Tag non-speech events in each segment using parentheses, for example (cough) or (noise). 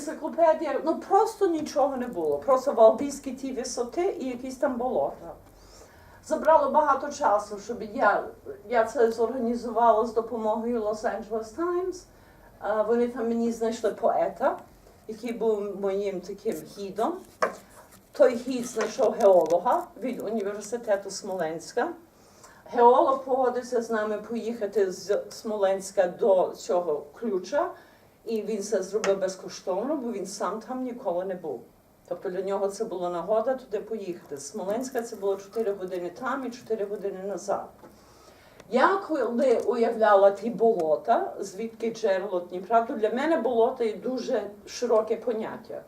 енциклопедія, ну просто нічого не було. Просто валдійські ті висоти і якісь там болота. Забрало багато часу, щоб я, я це зорганізувала з допомогою Los Angeles Times. Вони там мені знайшли поета, який був моїм таким гідом. Той гід знайшов геолога від університету Смоленська. Геолог погодився з нами поїхати з Смоленська до цього ключа, і він це зробив безкоштовно, бо він сам там ніколи не був. Тобто для нього це була нагода туди поїхати. З Смоленська це було 4 години там і 4 години назад. Я коли уявляла ті болота, звідки джерело Дніпра, то для мене болото є дуже широке поняття.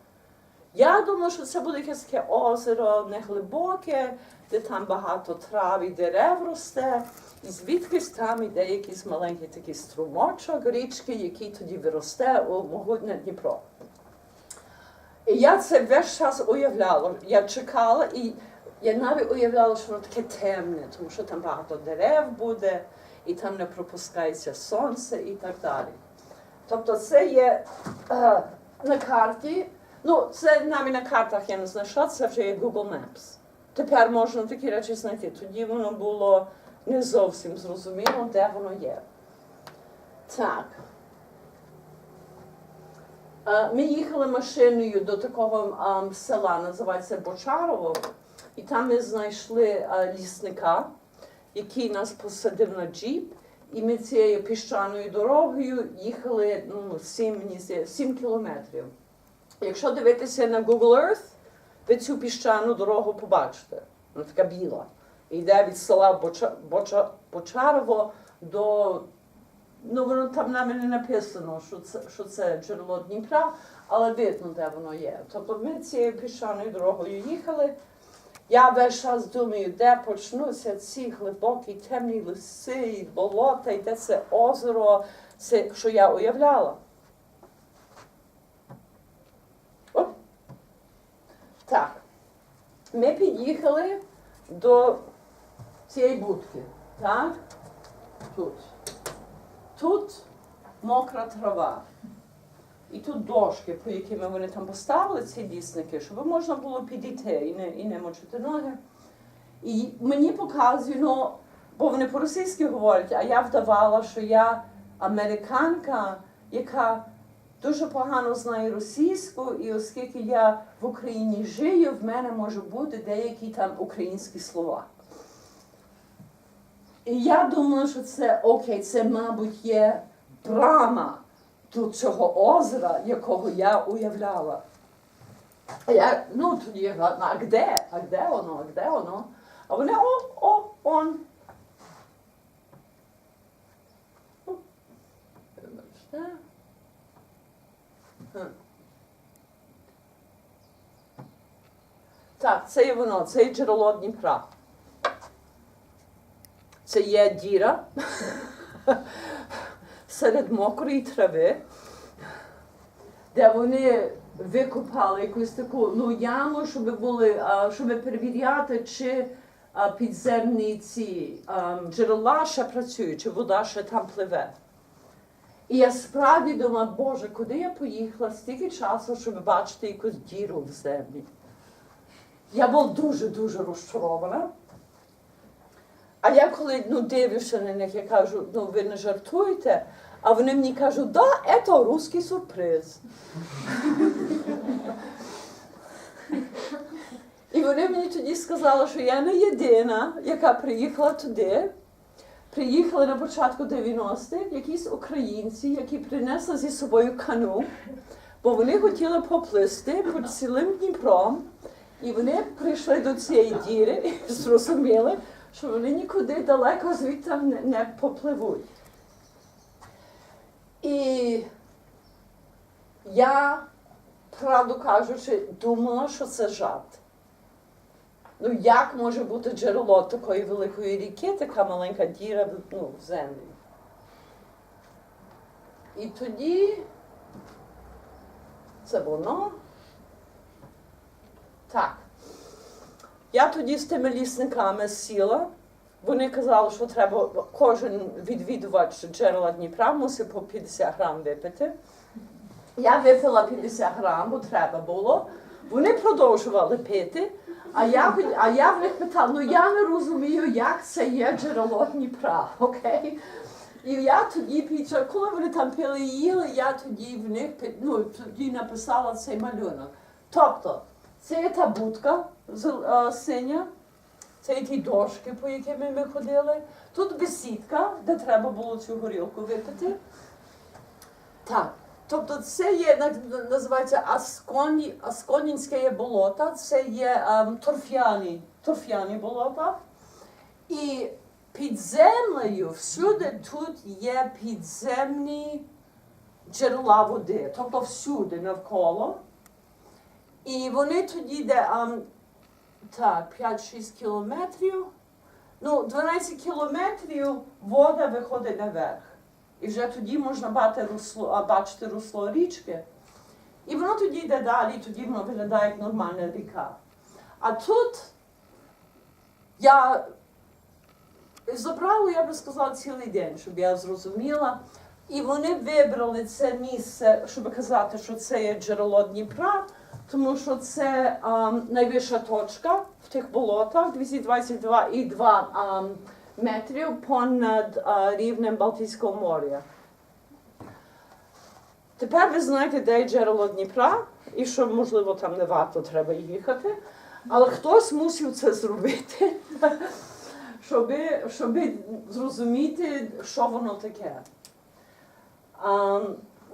Я думала, що це буде якесь таке озеро неглибоке, де там багато трав і дерев росте, і звідкись там іде якийсь маленький такий струмочок річки, який тоді виросте у могутнє Дніпро. І я це весь час уявляла. Я чекала і я навіть уявляла, що воно таке темне, тому що там багато дерев буде, і там не пропускається сонце і так далі. Тобто це є е, на карті. Ну, це навіть на картах я не знайшла, це вже є Google Maps. Тепер можна такі речі знайти. Тоді воно було не зовсім зрозуміло, де воно є. Так. Е, Ми їхали машиною до такого села, називається Бочарово, і там ми знайшли е, лісника, який нас посадив на джіп, і ми цією піщаною дорогою їхали ну, 7, 7 кілометрів. Якщо дивитися на Google Earth, ви цю піщану дорогу побачите. Вона така біла. Йде від села Боча, Боча, Бочарово до. Ну, воно там навіть не написано, що це, що це джерело Дніпра, але видно, де воно є. Тобто ми цією піщаною дорогою їхали. Я весь час думаю, де почнуться ці глибокі темні ліси, болота, і де це озеро, це, що я уявляла. Оп. Так. Ми під'їхали до цієї будки. Так? Тут. Тут мокра трава. І тут дошки, по якими вони там поставили ці лісники, щоб можна було підійти і не, і не мочити ноги. І мені показують, ну, бо вони по-російськи говорять, а я вдавала, що я американка, яка дуже погано знає російську, і оскільки я в Україні жию, в мене може бути деякі там українські слова. І я думала, що це окей, це, мабуть, є брама до цього озера, якого я уявляла. Я, ну, тоді я а де? А де воно? А де воно? А вони, о, о, он. Так, це є воно, це є джерело Дніпра. Це є діра (laughs) серед мокрої трави, де вони викопали якусь таку ну, яму, щоб були, щоб перевіряти, чи підземні ці джерела ще працюють, чи вода ще там пливе. І я справді думала, Боже, куди я поїхала стільки часу, щоб бачити якусь діру в землі. Я була дуже-дуже розчарована. А я коли ну, дивлюся на них, я кажу, ну ви не жартуєте, а вони мені кажуть, да, це русський сюрприз. І вони мені тоді сказали, що я не єдина, яка приїхала туди. Приїхали на початку 90-х якісь українці, які принесли зі собою кану, бо вони хотіли поплисти під цілим Дніпром. І вони прийшли до цієї діри і зрозуміли, що вони нікуди далеко звідти не, попливуть. І я, правду кажучи, думала, що це жарт. Ну, як може бути джерело такої великої ріки, така маленька діра ну, в землі? І тоді це воно. Так. Я тоді з тими лісниками сіла. Вони казали, що треба кожен відвідувач джерела Дніпра мусить по 50 грам випити. Я випила 50 грам, бо треба було. Вони продовжували пити. А я, а я в них питала, ну я не розумію, як це є джерело Дніпра, окей? І я тоді після, коли вони там пили і їли, я тоді в них ну, тоді написала цей малюнок. Тобто, це є та будка зел- е, синя, це є ті дошки, по якими ми ходили. Тут бесідка, де треба було цю горілку випити. Так. Тобто це є, називається Асконі, Асконінське болото, це є ем, торфяні, торфяні болота. І під землею всюди тут є підземні джерела води, тобто всюди навколо. І вони тоді де ем, так, 5-6 кілометрів. Ну, 12 кілометрів вода виходить наверх. І вже тоді можна бати русло, а, бачити русло річки. І воно тоді йде далі, тоді воно виглядає як нормальна ріка. А тут я забрала, я би сказала, цілий день, щоб я зрозуміла. І вони вибрали це місце, щоб казати, що це є джерело Дніпра, тому що це ам, найвища точка в тих болотах 222,2 ам, метрів понад а, рівнем Балтійського моря. Тепер ви знаєте, де є джерело Дніпра, і що, можливо, там не варто треба їхати, але хтось мусив це зробити, (laughs) щоб, щоб зрозуміти, що воно таке.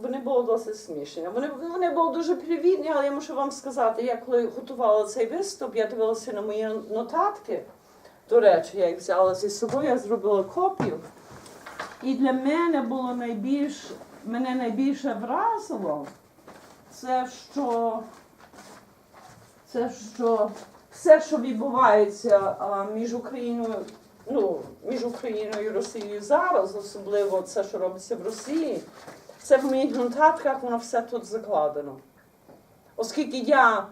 Вони були досить смішні. Вони, вони були дуже привітні, але я мушу вам сказати, я коли готувала цей виступ, я дивилася на мої нотатки. До речі, я їх взяла зі собою, я зробила копію. І для мене було найбільш, мене найбільше вразило, це що, це що все, що відбувається а, між Україною, ну, між Україною і Росією зараз, особливо це, що робиться в Росії, це в моїх нотатках воно все тут закладено. Оскільки я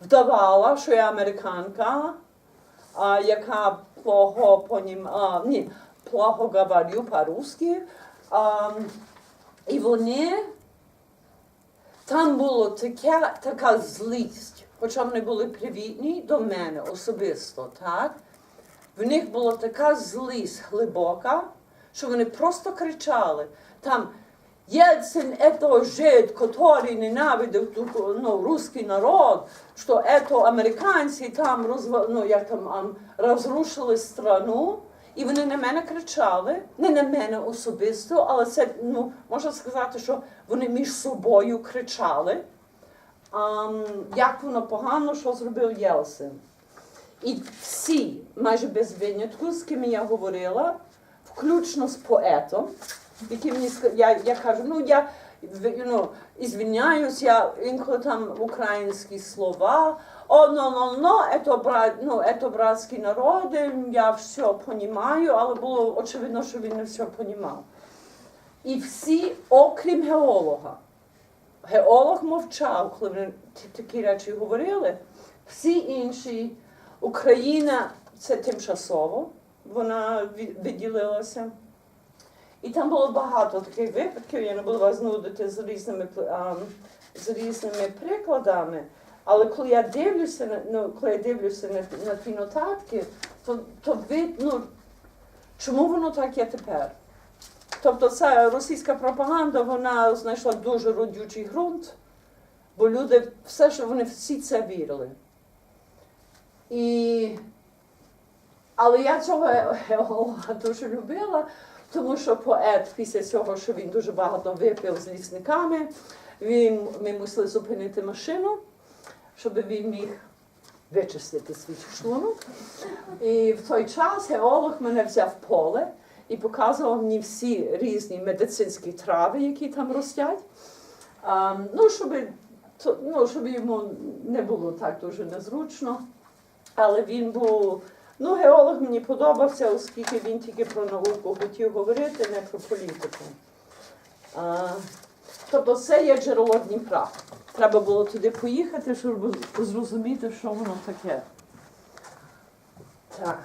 вдавала, що я американка, а, яка плохо понім... а, ні, плохо говорю по-русски, і вони там було таке, така злість, хоча вони були привітні до мене особисто, так? В них була така злість глибока, що вони просто кричали. Там Ельцин – это жид, который ненавидив ту- ну, русский народ, що это американці там, розва, ну, як там, ам, розрушили страну. І вони на мене кричали, не на мене особисто, але це, ну, можна сказати, що вони між собою кричали, ам, як воно погано, що зробив Єлсин. І всі, майже без винятку, з ким я говорила, включно з поетом, який мені я, я кажу, ну я you know, ізвиняюсь, я інколи там українські слова. О, ну, ну, ну, это, брат, ну, это братські народи, я все понімаю, але було очевидно, що він не все понімав. І всі, окрім геолога. Геолог мовчав, коли вони такі речі говорили. Всі інші, Україна це тимчасово, вона відділилася. І там було багато таких випадків, я не буду вас нудити з різними, ам, з різними прикладами. Але коли я дивлюся ну, коли я дивлюся на, на ті нотатки, то, то видно, чому воно так є тепер. Тобто ця російська пропаганда вона знайшла дуже родючий ґрунт, бо люди все, що вони всі це вірили. І... Але я цього дуже любила, тому що поет після цього, що він дуже багато випив з лісниками, він, ми мусили зупинити машину, щоб він міг вичистити свій шлунок. І в той час геолог мене взяв поле і показував мені всі різні медицинські трави, які там ростять. А, ну, щоб, ну, щоб йому не було так дуже незручно. Але він був, ну, геолог мені подобався, оскільки він тільки про науку хотів говорити, не про політику. А, тобто це є джерело Дніпра. Треба було туди поїхати, щоб зрозуміти, що воно таке. Так.